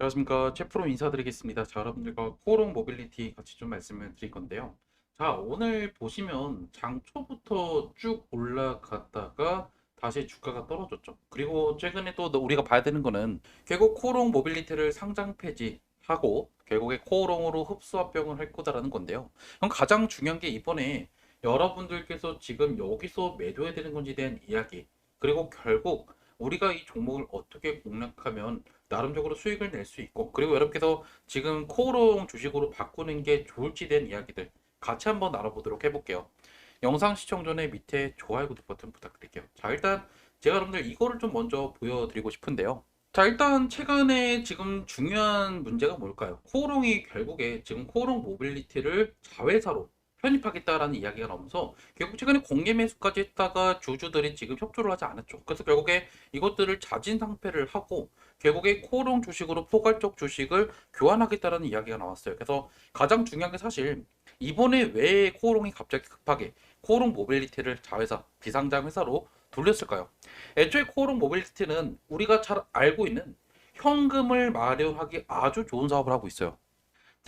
안녕하십니까. 최프로 인사드리겠습니다. 자, 여러분들과 코롱 모빌리티 같이 좀 말씀을 드릴 건데요. 자, 오늘 보시면 장 초부터 쭉 올라갔다가 다시 주가가 떨어졌죠. 그리고 최근에 또 우리가 봐야 되는 거는 결국 코롱 모빌리티를 상장 폐지하고 결국에 코롱으로 흡수합병을 할 거다라는 건데요. 그럼 가장 중요한 게 이번에 여러분들께서 지금 여기서 매도해야 되는 건지에 대한 이야기 그리고 결국 우리가 이 종목을 어떻게 공략하면 나름적으로 수익을 낼 수 있고 그리고 여러분께서 지금 코오롱 주식으로 바꾸는 게 좋을지 대한 이야기들 같이 한번 나눠보도록 해볼게요. 영상 시청 전에 밑에 좋아요 구독 버튼 부탁드릴게요. 자 일단 제가 여러분들 이거를 좀 먼저 보여드리고 싶은데요. 자 일단 최근에 지금 중요한 문제가 뭘까요? 코오롱이 결국에 지금 코오롱 모빌리티를 자회사로 편입하겠다라는 이야기가 나오면서 결국 최근에 공개 매수까지 했다가 주주들이 지금 협조를 하지 않았죠. 그래서 결국에 이것들을 자진 상패를 하고 결국에 코오롱 주식으로 포괄적 주식을 교환하겠다라는 이야기가 나왔어요. 그래서 가장 중요한 게 사실 이번에 왜 코오롱이 갑자기 급하게 코오롱 모빌리티를 자회사 비상장 회사로 돌렸을까요? 애초에 코오롱 모빌리티는 우리가 잘 알고 있는 현금을 마련하기 아주 좋은 사업을 하고 있어요.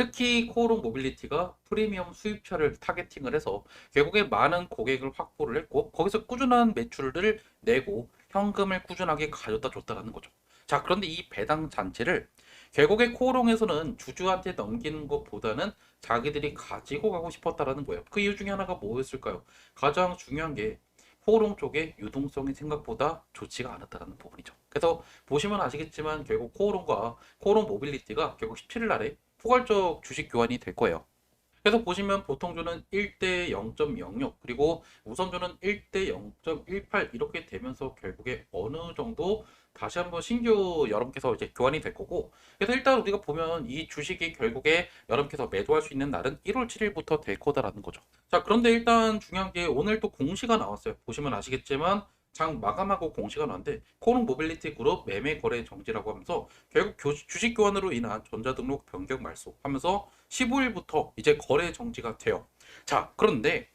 특히 코오롱 모빌리티가 프리미엄 수입차를 타겟팅을 해서 결국에 많은 고객을 확보를 했고 거기서 꾸준한 매출을 내고 현금을 꾸준하게 가져다 줬다라는 거죠. 자, 그런데 이 배당 잔치를 결국에 코오롱에서는 주주한테 넘기는 것보다는 자기들이 가지고 가고 싶었다라는 거예요. 그 이유 중에 하나가 뭐였을까요? 가장 중요한 게 코오롱 쪽의 유동성이 생각보다 좋지가 않았다는 부분이죠. 그래서 보시면 아시겠지만 결국 코오롱과 코오롱 모빌리티가 결국 17일 날에 포괄적 주식 교환이 될 거예요. 그래서 보시면 보통주는 1대 0.06 그리고 우선주는 1대 0.18 이렇게 되면서 결국에 어느 정도 다시 한번 신규 여러분께서 이제 교환이 될 거고 그래서 일단 우리가 보면 이 주식이 결국에 여러분께서 매도할 수 있는 날은 1월 7일부터 될 거다라는 거죠. 자 그런데 일단 중요한 게 오늘 또 공시가 나왔어요. 보시면 아시겠지만 장 마감하고 공시가 나왔는데 코롱 모빌리티 그룹 매매 거래 정지라고 하면서 결국 교- 주식 교환으로 인한 전자등록 변경 말소 하면서 15일부터 이제 거래 정지가 돼요. 자, 그런데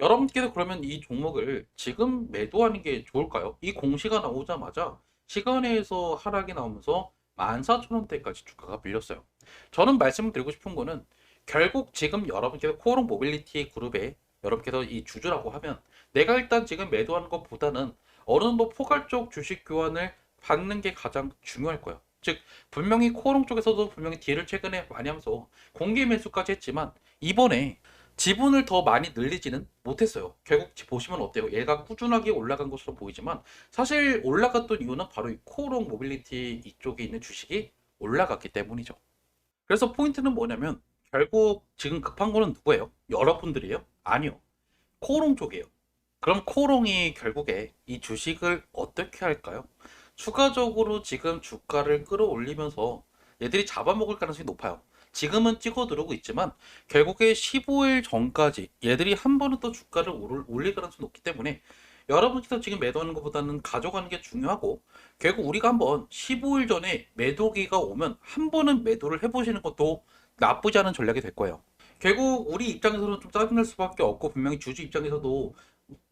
여러분께서 그러면 이 종목을 지금 매도하는 게 좋을까요? 이 공시가 나오자마자 시간에서 하락이 나오면서 14,000원대까지 주가가 밀렸어요. 저는 말씀을 드리고 싶은 거는 결국 지금 여러분께서 코오롱 모빌리티 그룹에 여러분께서 이 주주라고 하면 내가 일단 지금 매도하는 것보다는 어느 정도 포괄적 주식 교환을 받는 게 가장 중요할 거예요. 즉 분명히 코오롱 쪽에서도 분명히 딜을 최근에 많이 하면서 공개 매수까지 했지만 이번에 지분을 더 많이 늘리지는 못했어요. 결국 보시면 어때요? 얘가 꾸준하게 올라간 것으로 보이지만 사실 올라갔던 이유는 바로 이 코오롱 모빌리티 이쪽에 있는 주식이 올라갔기 때문이죠. 그래서 포인트는 뭐냐면 결국 지금 급한 거는 누구예요? 여러분들이에요? 아니요. 코오롱 쪽이에요. 그럼 코오롱이 결국에 이 주식을 어떻게 할까요? 추가적으로 지금 주가를 끌어올리면서 얘들이 잡아먹을 가능성이 높아요. 지금은 찍어 누르고 있지만 결국에 15일 전까지 얘들이 한 번은 또 주가를 올릴 가능성이 높기 때문에 여러분께서 지금 매도하는 것보다는 가져가는 게 중요하고 결국 우리가 한번 15일 전에 매도기가 오면 한 번은 매도를 해보시는 것도 나쁘지 않은 전략이 될 거예요. 결국 우리 입장에서는 좀 짜증날 수밖에 없고 분명히 주주 입장에서도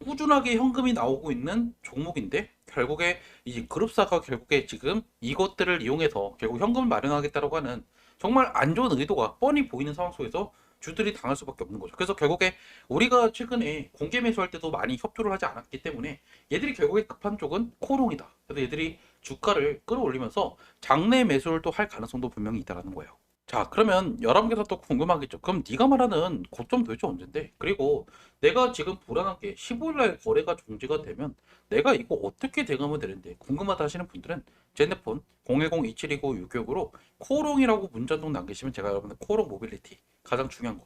꾸준하게 현금이 나오고 있는 종목인데 결국에 이 그룹사가 결국에 지금 이것들을 이용해서 결국 현금을 마련하겠다고 하는 정말 안 좋은 의도가 뻔히 보이는 상황 속에서 주들이 당할 수밖에 없는 거죠. 그래서 결국에 우리가 최근에 공개 매수할 때도 많이 협조를 하지 않았기 때문에 얘들이 결국에 급한 쪽은 코롱이다. 그래서 얘들이 주가를 끌어올리면서 장내 매수를 또 할 가능성도 분명히 있다라는 거예요. 자, 그러면 여러분께서 또 궁금하겠죠. 그럼 네가 말하는 고점 도대체 언젠데? 그리고 내가 지금 불안한 게 15일날 거래가 중지가 되면 내가 이거 어떻게 대응하면 되는데 궁금하다 하시는 분들은 제 핸드폰 010-2729-666으로 코롱이라고 문자동 남기시면 제가 여러분들 코롱 모빌리티 가장 중요한 거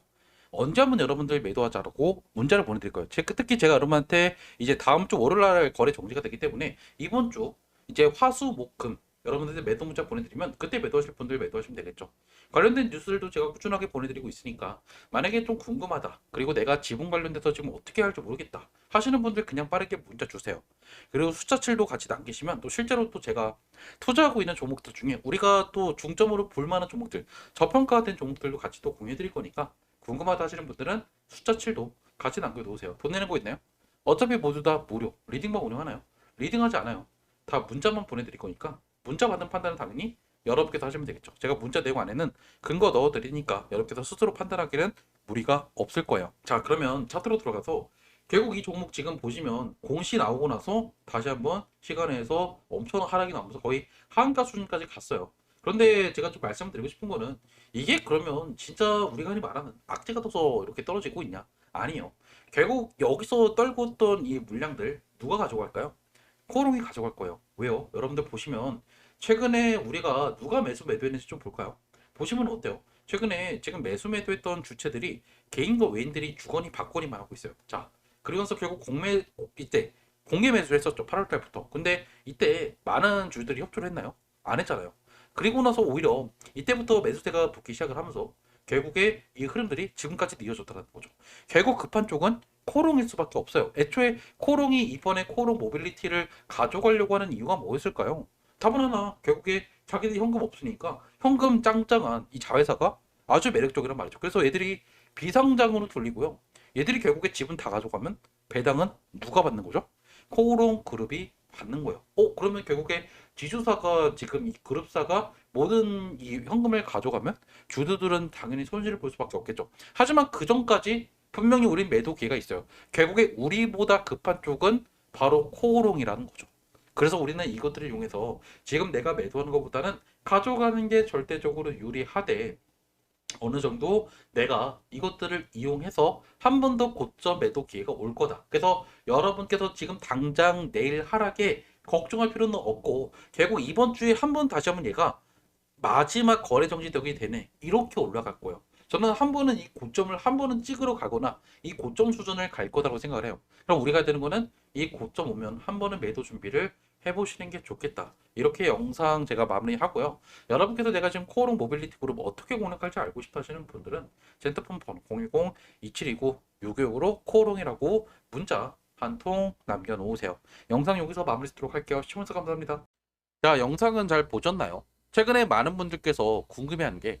언제 한번 여러분들 매도하자라고 문자를 보내드릴 거예요. 제, 특히 제가 여러분한테 이제 다음 주 월요일날 거래 정지가 되기 때문에 이번 주 이제 화수 목금 여러분들한테 매도 문자 보내드리면 그때 매도하실 분들 매도하시면 되겠죠. 관련된 뉴스들도 제가 꾸준하게 보내드리고 있으니까 만약에 좀 궁금하다 그리고 내가 지분 관련돼서 지금 어떻게 할지 모르겠다 하시는 분들 그냥 빠르게 문자 주세요. 그리고 숫자칠도 같이 남기시면 또 실제로 또 제가 투자하고 있는 종목들 중에 우리가 또 중점으로 볼 만한 종목들 저평가된 종목들도 같이 또 공유해 드릴 거니까 궁금하다 하시는 분들은 숫자 7도 같이 남겨놓으세요. 돈 내는 거 있나요? 어차피 모두 다 무료. 리딩만 운영하나요? 리딩하지 않아요. 다 문자만 보내드릴 거니까 문자 받은 판단은 당연히 여러분께서 하시면 되겠죠. 제가 문자 내용 안에는 근거 넣어 드리니까 여러분께서 스스로 판단하기는 무리가 없을 거예요. 자, 그러면 차트로 들어가서 결국 이 종목 지금 보시면 공시 나오고 나서 다시 한번 시간에서 엄청 하락이 나면서 거의 하한가 수준까지 갔어요. 그런데 제가 좀 말씀드리고 싶은 거는 이게 그러면 진짜 우리가 흔히 말하는 악재가 둬서 이렇게 떨어지고 있냐? 아니요. 결국 여기서 떨고 있던 이 물량들 누가 가져갈까요? 코롱이 가져갈 거예요. 왜요? 여러분들 보시면 최근에 우리가 누가 매수 매도했는지 좀 볼까요? 보시면 어때요? 최근에 지금 매수 매도했던 주체들이 개인과 외인들이 주거니 받거니만 하고 있어요. 자, 그러면서 결국 공매 이때 공개 매수를 했었죠. 8월 달부터. 근데 이때 많은 주들이 협조를 했나요? 안 했잖아요. 그리고 나서 오히려 이때부터 매수세가 붙기 시작을 하면서 결국에 이 흐름들이 지금까지 이어졌다는 거죠. 결국 급한 쪽은 코롱일 수밖에 없어요. 애초에 코롱이 이번에 코롱 모빌리티를 가져가려고 하는 이유가 뭐였을까요? 답은 하나. 결국에 자기들이 현금 없으니까 현금 짱짱한 이 자회사가 아주 매력적이란 말이죠. 그래서 얘들이 비상장으로 돌리고요. 얘들이 결국에 지분 다 가져가면 배당은 누가 받는 거죠? 코롱 그룹이 받는 거예요. 어, 그러면 결국에 지주사가 지금 이 그룹사가 모든 이 현금을 가져가면 주주들은 당연히 손실을 볼 수밖에 없겠죠. 하지만 그 전까지 분명히 우린 매도 기회가 있어요. 결국에 우리보다 급한 쪽은 바로 코오롱이라는 거죠. 그래서 우리는 이것들을 이용해서 지금 내가 매도하는 것보다는 가져가는 게 절대적으로 유리하되 어느 정도 내가 이것들을 이용해서 한 번 더 고점 매도 기회가 올 거다. 그래서 여러분께서 지금 당장 내일 하락에 걱정할 필요는 없고 결국 이번 주에 한 번 다시 한번 얘가 마지막 거래 정지되게 되네. 이렇게 올라갈 거예요. 저는 한 번은 이 고점을 한 번은 찍으러 가거나 이 고점 수준을 갈 거다라고 생각을 해요. 그럼 우리가 되는 거는 이 고점 오면 한 번은 매도 준비를 해보시는 게 좋겠다. 이렇게 영상 제가 마무리하고요. 여러분께서 내가 지금 코오롱 모빌리티 그룹 어떻게 공략할지 알고 싶다 하시는 분들은 제 핸드폰 번호 010-2729-656으로 코오롱이라고 문자 한 통 남겨놓으세요. 영상 여기서 마무리 짓도록 할게요. 시청해주셔서 감사합니다. 자, 영상은 잘 보셨나요? 최근에 많은 분들께서 궁금해하는 게